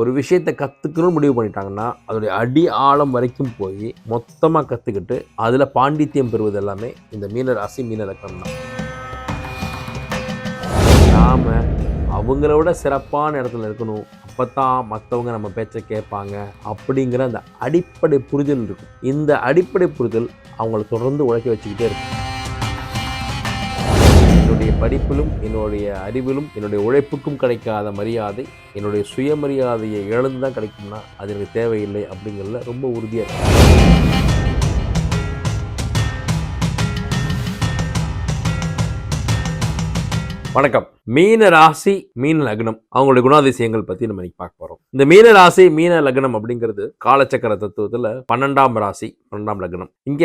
ஒரு விஷயத்தை கற்றுக்கணும்னு முடிவு பண்ணிட்டாங்கன்னா அதோடைய அடி ஆழம் வரைக்கும் போய் மொத்தமாக கற்றுக்கிட்டு அதில் பாண்டித்யம் பெறுவது எல்லாமே இந்த மீன ராசி மீன லக்னம் தான். நாம் அவங்கள விட சிறப்பான இடத்துல இருக்கணும். அப்போ தான் மற்றவங்க நம்ம பேச்சை கேட்பாங்க அப்படிங்கிற அந்த அடிப்படை புரிதல் இருக்கும். இந்த அடிப்படை புரிதல் அவங்கள தொடர்ந்து உழைக்க வச்சுக்கிட்டே இருக்கும். படிப்பிலும் என்னுடைய அறிவிலும் என்னுடைய உழைப்புக்கும் கிடைக்காத மரியாதை என்னுடைய சுயமரியாதையை இழந்து தான் கிடைக்கும்னா அது எனக்கு தேவையில்லை அப்படிங்கிறதுல ரொம்ப உறுதியாக இருக்கு வணக்கம். மீன ராசி மீன லக்னம். அவங்களுடைய குணாதிசயங்கள் பத்தி நம்ம இன்னைக்கு பார்க்க போறோம். இந்த மீன ராசி மீன லக்னம் அப்படிங்கிறது காலச்சக்கர தத்துவத்துல பன்னெண்டாம் ராசி பன்னெண்டாம் லக்னம். இங்க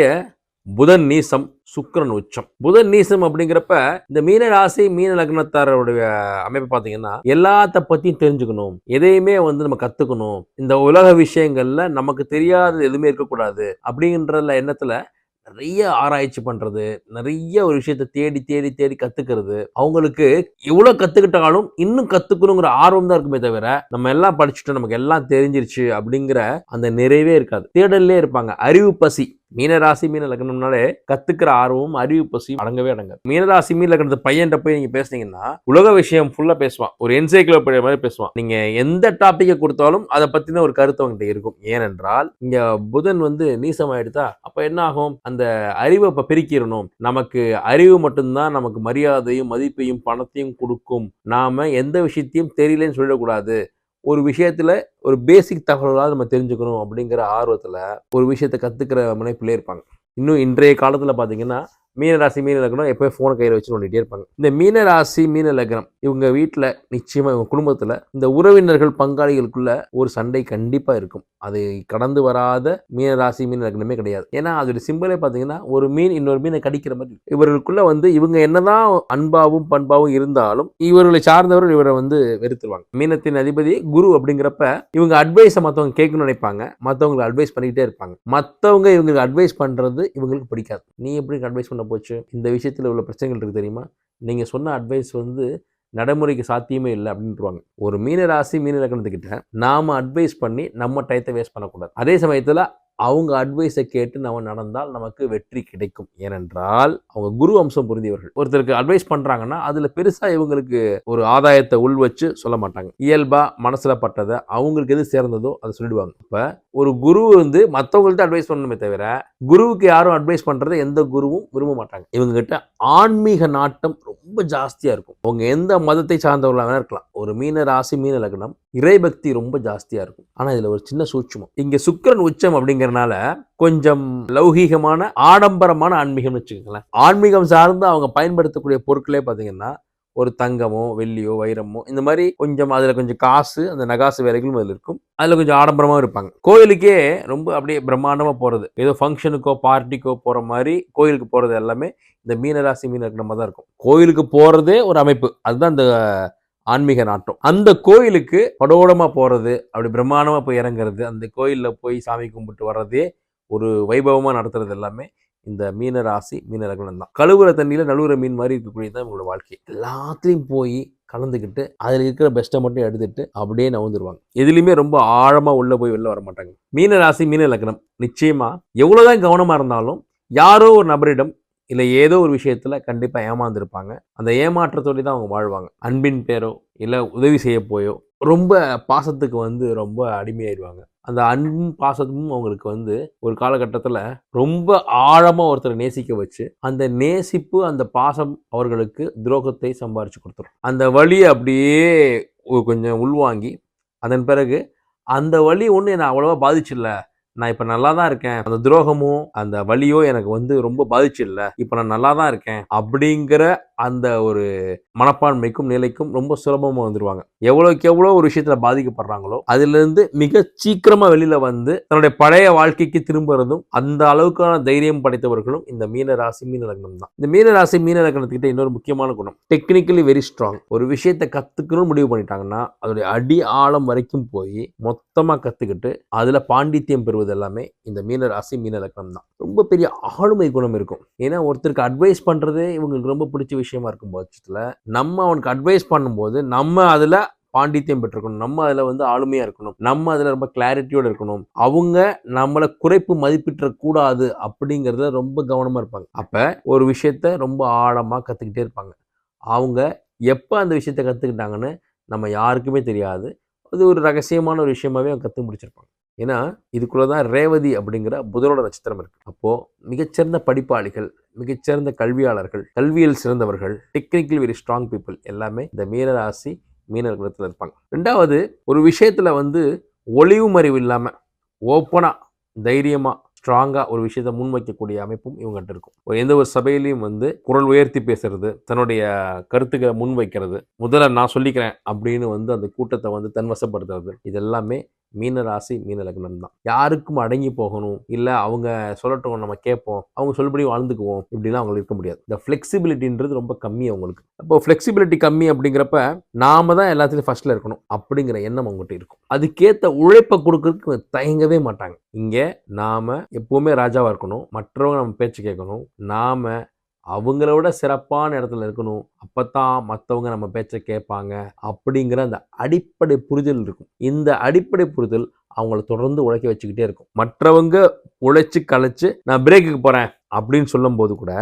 புதன் நீசம் சுக்கரன் உச்சம். புதன் நீசம் அப்படிங்கிறப்ப இந்த மீன ராசி மீன லக்னத்தாரோடைய அமைப்பு பார்த்தீங்கன்னா எல்லாத்த பத்தியும் தெரிஞ்சுக்கணும். எதையுமே வந்து நம்ம கத்துக்கணும். இந்த உலக விஷயங்கள்ல நமக்கு தெரியாதது எதுவுமே இருக்கக்கூடாது அப்படின்ற எண்ணத்துல நிறைய ஆராய்ச்சி பண்றது நிறைய ஒரு விஷயத்தை தேடி தேடி தேடி கத்துக்கிறது. அவங்களுக்கு எவ்வளவு கத்துக்கிட்டாலும் இன்னும் கத்துக்கணுங்கிற ஆர்வம் தான் இருக்குமே தவிர நம்ம எல்லாம் படிச்சுட்டோம் நமக்கு எல்லாம் தெரிஞ்சிருச்சு அப்படிங்கிற அந்த நிறைவே இருக்காது. தேடல்லே இருப்பாங்க. அறிவு பசி. மீனராசி மீன லக்னம்னாலே கத்துக்கிற ஆர்வமும் அறிவு பசியும் அடங்கவே அடங்காது. மீனராசி மீன லக்னத்து பையன்கிட்ட போய் நீங்க பேசுனீங்கன்னா உலக விஷயம் ஃபுல்லா பேசுவான். ஒரு என்சைக்ளோபீடியா மாதிரி பேசுவான். நீங்க எந்த டாப்பிக்கை கொடுத்தாலும் அதை பத்தின ஒரு கருத்து அவங்ககிட்ட இருக்கும். ஏனென்றால் இங்க புதன் வந்து நீசமாயிடுதா அப்ப என்ன ஆகும்? அந்த அறிவை இப்ப பிரிக்கிறணும் நமக்கு அறிவு மட்டும்தான் நமக்கு மரியாதையும் மதிப்பையும் பணத்தையும் கொடுக்கும். நாம எந்த விஷயத்தையும் தெரியலன்னு சொல்லக்கூடாது ஒரு விஷயத்தில் ஒரு பேசிக் தகவலாக நம்ம தெரிஞ்சுக்கணும் அப்படிங்கிற ஆர்வத்தில் ஒரு விஷயத்தை கற்றுக்கிற முனைப்பிலே இருப்பாங்க. இன்னும் இன்றைய காலத்தில் பார்த்திங்கன்னா மீனராசி மீன லக்னம் எப்போயும் ஃபோனை கையில் வச்சு நோண்டிகிட்டே இருப்பாங்க. இந்த மீனராசி மீன லக்னம் இவங்க வீட்டில் நிச்சயமாக இவங்க குடும்பத்தில் இந்த உறவினர்கள் பங்காளிகளுக்குள்ள ஒரு சண்டை கண்டிப்பாக இருக்கும். அது கடந்து வராத மீனராசி மீன லக்னமே கிடையாது. ஏன்னா அதோட சிம்பிளே பார்த்தீங்கன்னா ஒரு மீன் இன்னொரு மீனை கடிக்கிற மாதிரி இவர்களுக்குள்ள வந்து இவங்க என்னதான் அன்பாவும் பண்பாவும் இருந்தாலும் இவர்களை சார்ந்தவர்கள் இவரை வந்து வெறுத்துருவாங்க. மீனத்தின் அதிபதி குரு அப்படிங்கிறப்ப இவங்க அட்வைஸை மற்றவங்க கேட்கணும்னு நினைப்பாங்க. மற்றவங்களுக்கு அட்வைஸ் பண்ணிக்கிட்டே இருப்பாங்க. மற்றவங்க இவங்களுக்கு அட்வைஸ் பண்ணுறது இவங்களுக்கு பிடிக்காது. நீ எப்படி அட்வைஸ் பண்ண போச்சு. இந்த விஷயத்தில் உள்ள பிரச்சனைகள் இருக்குது தெரியுமா? நீங்கள் சொன்ன அட்வைஸ் வந்து நடைமுறைக்கு சாத்தியமே இல்லை அப்படின்ட்டுருவாங்க ஒரு மீன ராசி மீன லக்னத்துக்கிட்ட நாம் அட்வைஸ் பண்ணி நம்ம டயத்தை வேஸ்ட் பண்ணக்கூடாது. அதே சமயத்தில் அவங்க அட்வைஸை கேட்டு நம்ம நடந்தால் நமக்கு வெற்றி கிடைக்கும். ஏனென்றால் அவங்க குரு அம்சம் புரிந்தியவர்கள் ஒருத்தருக்கு அட்வைஸ் பண்ணுறாங்கன்னா அதில் பெருசாக இவங்களுக்கு ஒரு ஆதாயத்தை உள் வச்சு சொல்ல மாட்டாங்க. இயல்பாக மனசில் பட்டதை அவங்களுக்கு எது சேர்ந்ததோ அதை சொல்லிடுவாங்க. இப்போ ஒரு குரு வந்து மற்றவங்கள்ட்ட அட்வைஸ் பண்ணணுமே தவிர குருவுக்கு யாரும் அட்வைஸ் பண்ணுறதை எந்த குருவும் விரும்ப மாட்டாங்க. இவங்ககிட்ட ஆன்மீக நாட்டம் ரொம்ப ஜாஸ்தியாக இருக்கும். அவங்க எந்த மதத்தை சார்ந்தவர்களாக இருக்கலாம். ஒரு மீன ராசி மீன லக்னம் இறைபக்தி ரொம்ப ஜாஸ்தியாக இருக்கும். ஆனால் இதில் ஒரு சின்ன சூட்சமம். இங்கே சுக்கிரன் உச்சம் அப்படிங்கிறனால கொஞ்சம் லௌகீகமான ஆடம்பரமான ஆன்மீகம்னு வச்சுக்கோங்களேன். ஆன்மீகம் சார்ந்து அவங்க பயன்படுத்தக்கூடிய பொருட்களே பார்த்தீங்கன்னா ஒரு தங்கமோ வெள்ளியோ வைரமோ இந்த மாதிரி கொஞ்சம் அதில் கொஞ்சம் காசு அந்த நகாசு வேலைகளும் அதில் இருக்கும். அதில் கொஞ்சம் ஆடம்பரமாக இருப்பாங்க. கோயிலுக்கே ரொம்ப அப்படியே பிரம்மாண்டமாக போகிறது ஏதோ ஃபங்க்ஷனுக்கோ பார்ட்டிக்கோ போகிற மாதிரி கோயிலுக்கு போகிறது எல்லாமே இந்த மீனராசி மீன நம்ம தான் இருக்கும். கோயிலுக்கு போகிறதே ஒரு அமைப்பு. அதுதான் இந்த ஆன்மீக நாட்டம். அந்த கோயிலுக்கு படோடமாக போகிறது அப்படி பிரம்மாண்டமாக போய் இறங்குறது அந்த கோயிலில் போய் சாமி கும்பிட்டு வர்றதே ஒரு வைபவமாக நடத்துறது எல்லாமே இந்த மீன ராசி மீன லக்னம் தான். கழுவுற தண்ணியில் நழுவுற மீன் மாதிரி இருக்கக்கூடியது தான் இவங்களோட வாழ்க்கை. எல்லாத்துலேயும் போய் கலந்துக்கிட்டு அதில் இருக்கிற பெஸ்ட்டை மட்டும் எடுத்துட்டு அப்படியே நவுந்துருவாங்க. எதுலேயுமே ரொம்ப ஆழமாக உள்ளே போய் வெளில வர மாட்டாங்க. மீன ராசி மீன லக்னம். நிச்சயமாக எவ்வளோதான் கவனமாக இருந்தாலும் யாரோ ஒரு நபரிடம் இல்லை ஏதோ ஒரு விஷயத்தில் கண்டிப்பாக ஏமாந்துருப்பாங்க. அந்த ஏமாற்றத்தோடு தான் அவங்க வாழ்வாங்க. அன்பின் பேரோ இல்லை உதவி செய்ய போயோ ரொம்ப பாசத்துக்கு வந்து ரொம்ப அடிமையாயிடுவாங்க. அந்த அன்பும் பாசமும் அவங்களுக்கு வந்து ஒரு காலகட்டத்தில் ரொம்ப ஆழமாக ஒருத்தரை நேசிக்க வச்சு அந்த நேசிப்பு அந்த பாசம் அவர்களுக்கு துரோகத்தை சம்பாரித்து கொடுத்துரும். அந்த வழியை அப்படியே கொஞ்சம் உள்வாங்கி அதன் பிறகு அந்த வழி ஒன்றும் என்னை அவ்வளோவா பாதிச்சில்ல. நான் இப்போ நல்லா தான் இருக்கேன். அந்த துரோகமும் அந்த வலியோ எனக்கு வந்து ரொம்ப பாதிச்சில்ல. இப்போ நான் நல்லா தான் இருக்கேன். அப்படிங்கிற அந்த ஒரு மனப்பான்மைக்கும் நிலைக்கும் ரொம்ப சுலபமாக வந்துடுவாங்க எவ்வளோக்கு எவ்வளோ ஒரு விஷயத்தில் பாதிக்கப்படுறாங்களோ அதுலேருந்து மிக சீக்கிரமாக வெளியில் வந்து தன்னுடைய பழைய வாழ்க்கைக்கு திரும்புறதும் அந்த அளவுக்கான தைரியம் படைத்தவர்களும் இந்த மீன ராசி மீன லக்னம் தான். இந்த மீன ராசி மீன லக்னத்துக்கிட்ட இன்னொரு முக்கியமான குணம் டெக்னிக்கலி வெரி ஸ்ட்ராங் ஒரு விஷயத்தை கற்றுக்கணும்னு முடிவு பண்ணிட்டாங்கன்னா அதோடைய அடி ஆழம் வரைக்கும் போய் மொத்தமாக கற்றுக்கிட்டு அதில் பாண்டித்யம் பெறுவது எல்லாமே இந்த மீன ராசி மீன லக்னம் தான். ரொம்ப பெரிய ஆளுமை குணம் இருக்கும். ஏன்னா ஒருத்தருக்கு அட்வைஸ் பண்ணுறதே இவங்களுக்கு ரொம்ப பிடிச்ச விஷயம். விஷயமா இருக்கும் பட்சத்தில் நம்ம அவனுக்கு அட்வைஸ் பண்ணும்போது நம்ம அதில் பாண்டித்யம் பெற்றிருக்கணும். நம்ம அதில் வந்து ஆளுமையாக இருக்கணும். நம்ம அதில் ரொம்ப கிளாரிட்டியோடு இருக்கணும். அவங்க நம்மளை குறைப்பு மதிப்பிட்ட கூடாது அப்படிங்கிறதுல ரொம்ப கவனமாக இருப்பாங்க. அப்போ ஒரு விஷயத்த ரொம்ப ஆழமாக கற்றுக்கிட்டே இருப்பாங்க. அவங்க எப்போ அந்த விஷயத்த கற்றுக்கிட்டாங்கன்னு நம்ம யாருக்குமே தெரியாது. அது ஒரு ரகசியமான ஒரு விஷயமாவே அவங்க கற்று முடிச்சிருப்பாங்க. ஏன்னா இதுக்குள்ளே தான் ரேவதி அப்படிங்கிற புதனோட நட்சத்திரம் இருக்குது அப்போது மிகச்சிறந்த படிப்பாளிகள் மிகச்சிறந்த கல்வியாளர்கள் கல்வியில் சிறந்தவர்கள் டெக்னிக்கலி வெரி ஸ்ட்ராங் பீப்புள் எல்லாமே இந்த மீனராசி மீனர் குலத்தில் இருப்பாங்க. ரெண்டாவது ஒரு விஷயத்தில் வந்து ஒளிவு மறைவு இல்லாமல் ஓப்பனாக தைரியமாக ஸ்ட்ராங்காக ஒரு விஷயத்தை முன்வைக்கக்கூடிய அமைப்பும் இவங்ககிட்ட இருக்கும். ஒரு எந்த ஒரு சபையிலையும் வந்து குரல் உயர்த்தி பேசுறது தன்னுடைய கருத்துக்களை முன்வைக்கிறது முதல்ல நான் சொல்லிக்கிறேன் அப்படின்னு வந்து அந்த கூட்டத்தை வந்து தன்வசப்படுத்துறது இதெல்லாமே மீன ராசி மீன லக்னம் தான். யாருக்கும் அடங்கி போகணும் இல்லை அவங்க சொல்லட்டும் நம்ம கேட்போம் அவங்க சொல்படி வாழ்ந்துக்குவோம் இப்படிலாம் அவங்களுக்கு இருக்க முடியாது. இந்த ஃப்ளெக்சிபிலிட்டின்றது ரொம்ப கம்மி அவங்களுக்கு. அப்போ ஃப்ளெக்சிபிலிட்டி கம்மி அப்படிங்கிறப்ப நாம தான் எல்லாத்துலையும் ஃபர்ஸ்ட்ல இருக்கணும் அப்படிங்கிற எண்ணம் அவங்ககிட்ட இருக்கும். அதுக்கேற்ற உழைப்பை கொடுக்கறதுக்கு தயங்கவே மாட்டாங்க. இங்கே நாம எப்பவுமே ராஜாவாக இருக்கணும் மற்றவங்க நம்ம பேச்சு கேட்கணும் நாம அவங்கள விட சிறப்பான இடத்துல இருக்கணும். அப்பதான் மற்றவங்க நம்ம பேச்சை கேட்பாங்க. அப்படிங்கிற அந்த அடிப்படை புரிதல் இருக்கும். இந்த அடிப்படை புரிதல் அவங்கள தொடர்ந்து உழைக்க வச்சுக்கிட்டே இருக்கும். மற்றவங்க உழைச்சி கழிச்சு நான் பிரேக்குக்கு போகிறேன் அப்படின்னு சொல்லும்போது கூட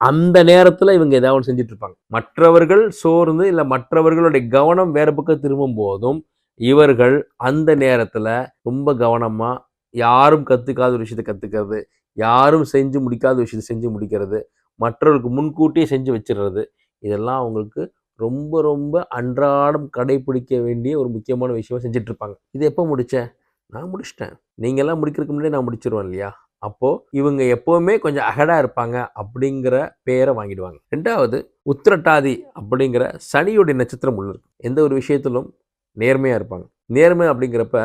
அந்த நேரத்தில் இவங்க ஏதாவது ஒன்று செஞ்சுட்டு இருப்பாங்க. மற்றவர்கள் சோர்ந்து இல்லை மற்றவர்களுடைய கவனம் வேறு பக்கம் திரும்பும் போதும் இவர்கள் அந்த நேரத்தில் ரொம்ப கவனமாக யாரும் கற்றுக்காத ஒரு விஷயத்தை கற்றுக்கிறது யாரும் செஞ்சு முடிக்காத விஷயத்தை செஞ்சு முடிக்கிறது மற்றவர்களுக்கு முன்கூட்டியே செஞ்சு வச்சிடுறது இதெல்லாம் அவங்களுக்கு ரொம்ப ரொம்ப அன்றாடம் கடைபிடிக்க வேண்டிய ஒரு முக்கியமான விஷயமா செஞ்சிட்ருப்பாங்க. இது எப்போ முடித்தேன் நான் முடிச்சிட்டேன். நீங்கள்லாம் முடிக்கிறதுக்கு முன்னாடி நான் முடிச்சிருவேன் இல்லையா? அப்போது இவங்க எப்போவுமே கொஞ்சம் அகடாக இருப்பாங்க அப்படிங்கிற பேரை வாங்கிடுவாங்க. ரெண்டாவது உத்திரட்டாதி அப்படிங்கிற சனியுடைய நட்சத்திரம் உள்ள இருக்கு. எந்த ஒரு விஷயத்திலும் நேர்மையாக இருப்பாங்க. நேர்மை அப்படிங்கிறப்ப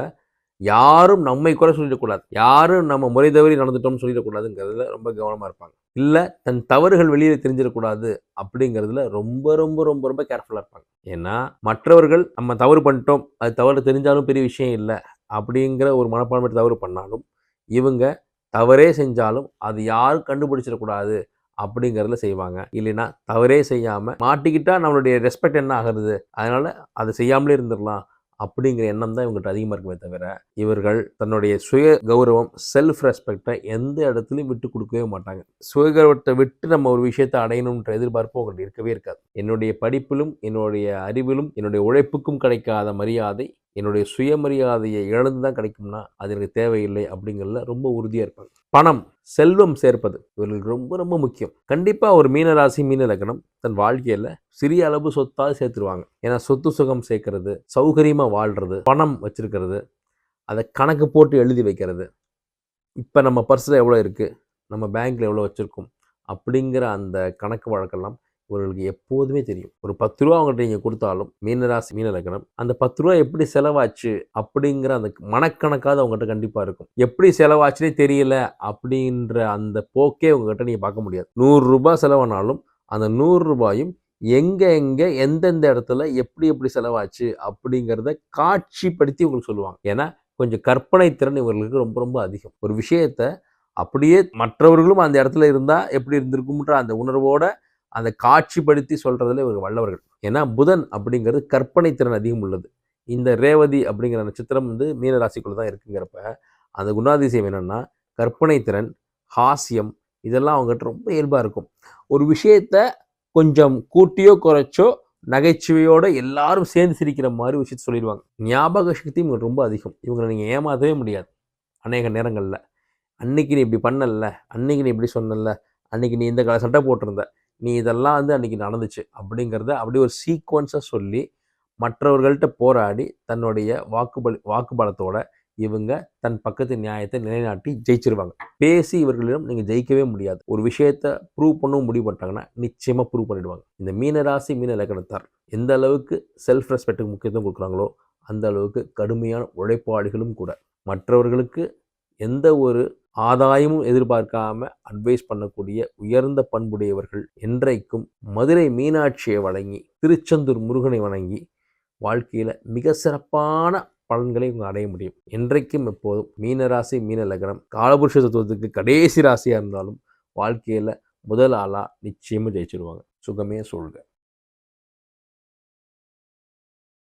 யாரும் நம்மை குறை சொல்லிடக்கூடாது. யாரும் நம்ம முறை தவறி நடந்துட்டோம்னு சொல்லிடக்கூடாதுங்கிறதுல ரொம்ப கவனமாக இருப்பாங்க. இல்லை தன் தவறுகள் வெளியில் தெரிஞ்சிடக்கூடாது அப்படிங்கிறதுல ரொம்ப ரொம்ப ரொம்ப ரொம்ப கேர்ஃபுல்லாக இருப்பாங்க. ஏன்னா மற்றவர்கள் நம்ம தவறு பண்ணிட்டோம் அது தவறு தெரிஞ்சாலும் பெரிய விஷயம் இல்லை அப்படிங்கிற ஒரு மனப்பான்மை தவறு பண்ணாலும் இவங்க தவறே செஞ்சாலும் அது யாரும் கண்டுபிடிச்சிடக்கூடாது அப்படிங்கிறதுல செய்வாங்க. இல்லைன்னா தவறே செய்யாமல் மாட்டிக்கிட்டால் நம்மளுடைய ரெஸ்பெக்ட் என்ன ஆகிறது? அதனால் அதை செய்யாமலே இருந்துடலாம். அப்படிங்கிற எண்ணம் தான் இவங்ககிட்ட அதிகமாக இருக்குமே தவிர இவர்கள் தன்னுடைய சுய கௌரவம் செல்ஃப் ரெஸ்பெக்டை எந்த இடத்துலையும் விட்டு கொடுக்கவே மாட்டாங்க. சுய கௌரவத்தை விட்டு நம்ம ஒரு விஷயத்தை அடையணுன்ற எதிர்பார்ப்பு அவங்கள்ட்ட இருக்கவே இருக்காது. என்னுடைய படிப்பிலும் என்னுடைய அறிவிலும் என்னுடைய உழைப்புக்கும் கிடைக்காத மரியாதை என்னுடைய சுயமரியாதையை இழந்து தான் கிடைக்கும்னா அது எனக்கு தேவையில்லை அப்படிங்கிறதுல ரொம்ப உறுதியாக இருப்பாங்க. பணம் செல்வம் சேர்ப்பது இவர்களுக்கு ரொம்ப ரொம்ப முக்கியம். கண்டிப்பாக ஒரு மீனராசி மீன லக்னம் தன் வாழ்க்கையில் சிறிய அளவு சொத்தாக சேர்த்துருவாங்க. ஏன்னா சொத்து சுகம் சேர்க்கறது சௌகரியமாக வாழ்கிறது பணம் வச்சுருக்கிறது அதை கணக்கு போட்டு எழுதி வைக்கிறது. இப்போ நம்ம பர்ஸில் எவ்வளோ இருக்குது நம்ம பேங்க்கில் எவ்வளோ வச்சுருக்கோம் அப்படிங்கிற அந்த கணக்கு வழக்கெல்லாம் இவர்களுக்கு எப்போதுமே தெரியும். ஒரு பத்து ரூபா அவங்கள்ட்ட நீங்கள் கொடுத்தாலும் மீனராசி மீன அந்த பத்து ரூபா எப்படி செலவாச்சு அப்படிங்கிற அந்த மனக்கணக்காவது அவங்ககிட்ட கண்டிப்பாக இருக்கும். எப்படி செலவாச்சுனே தெரியல அப்படின்ற அந்த போக்கே உங்ககிட்ட நீங்கள் பார்க்க முடியாது. நூறுரூபா செலவானாலும் அந்த நூறு ரூபாயும் எங்கே எங்கே எந்தெந்த இடத்துல எப்படி எப்படி செலவாச்சு அப்படிங்கிறத காட்சிப்படுத்தி உங்களுக்கு சொல்லுவாங்க. ஏன்னா கொஞ்சம் கற்பனை திறன் இவர்களுக்கு ரொம்ப ரொம்ப அதிகம். ஒரு விஷயத்த அப்படியே மற்றவர்களும் அந்த இடத்துல இருந்தால் எப்படி இருந்திருக்கும்ன்ற அந்த உணர்வோட அந்த காட்சிப்படுத்தி சொல்கிறதுல இவர் வல்லவர்கள். ஏன்னா புதன் அப்படிங்கிறது கற்பனை திறன் அதிகம் உள்ளது. இந்த ரேவதி அப்படிங்கிற நட்சத்திரம் வந்து மீனராசிக்குள்ளே தான் இருக்குங்கிறப்ப அந்த குணாதிசயம் என்னென்னா கற்பனை திறன் ஹாஸ்யம் இதெல்லாம் அவங்ககிட்ட ரொம்ப இயல்பாக இருக்கும். ஒரு விஷயத்த கொஞ்சம் கூட்டியோ குறைச்சோ நகைச்சுவையோடு எல்லாரும் சேர்ந்து சிரிக்கிற மாதிரி விஷயத்த சொல்லிடுவாங்க. ஞாபக சக்தி இவங்க ரொம்ப அதிகம். இவங்களை நீங்கள் ஏமாற்றவே முடியாது. அநேக நேரங்களில். அன்னைக்கு நீ இப்படி பண்ணல அன்னைக்கு நீ இப்படி சொன்னல அன்னைக்கு நீ இந்த கால சட்டை போட்டிருந்த நீ இதெல்லாம் வந்து அன்றைக்கி நடந்துச்சு அப்படிங்கிறத அப்படி ஒரு சீக்வன்ஸாக சொல்லி மற்றவர்கள்ட்ட போராடி தன்னுடைய வாக்குபலி வாக்குபலத்தோட இவங்க தன் பக்கத்து நியாயத்தை நிலைநாட்டி ஜெயிச்சிருவாங்க. பேசி இவர்களிடம் நீங்கள் ஜெயிக்கவே முடியாது. ஒரு விஷயத்த ப்ரூவ் பண்ணவும் முடிவு பண்ணிட்டாங்கன்னா நிச்சயமாக ப்ரூவ் பண்ணிடுவாங்க. இந்த மீனராசி மீன இலக்கணத்தார் எந்த அளவுக்கு செல்ஃப் ரெஸ்பெக்ட்டுக்கு முக்கியத்துவம் கொடுக்குறாங்களோ அந்த அளவுக்கு கடுமையான உழைப்பாளிகளும் கூட. மற்றவர்களுக்கு எந்த ஒரு ஆதாயமும் எதிர்பார்க்காம அட்வைஸ் பண்ணக்கூடிய உயர்ந்த பண்புடையவர்கள் என்றைக்கும் மதுரை மீனாட்சியை வழங்கி திருச்செந்தூர் முருகனை வணங்கி வாழ்க்கையில் மிக சிறப்பான பலன்களை இவங்க அடைய முடியும். என்றைக்கும் எப்போதும் மீனராசி மீன லக்னம் காலபுருஷ தத்துவத்துக்கு கடைசி ராசியாக இருந்தாலும் வாழ்க்கையில் முதல் ஆளாக நிச்சயமாக ஜெயிச்சிருவாங்க. சுகமே சொல்க.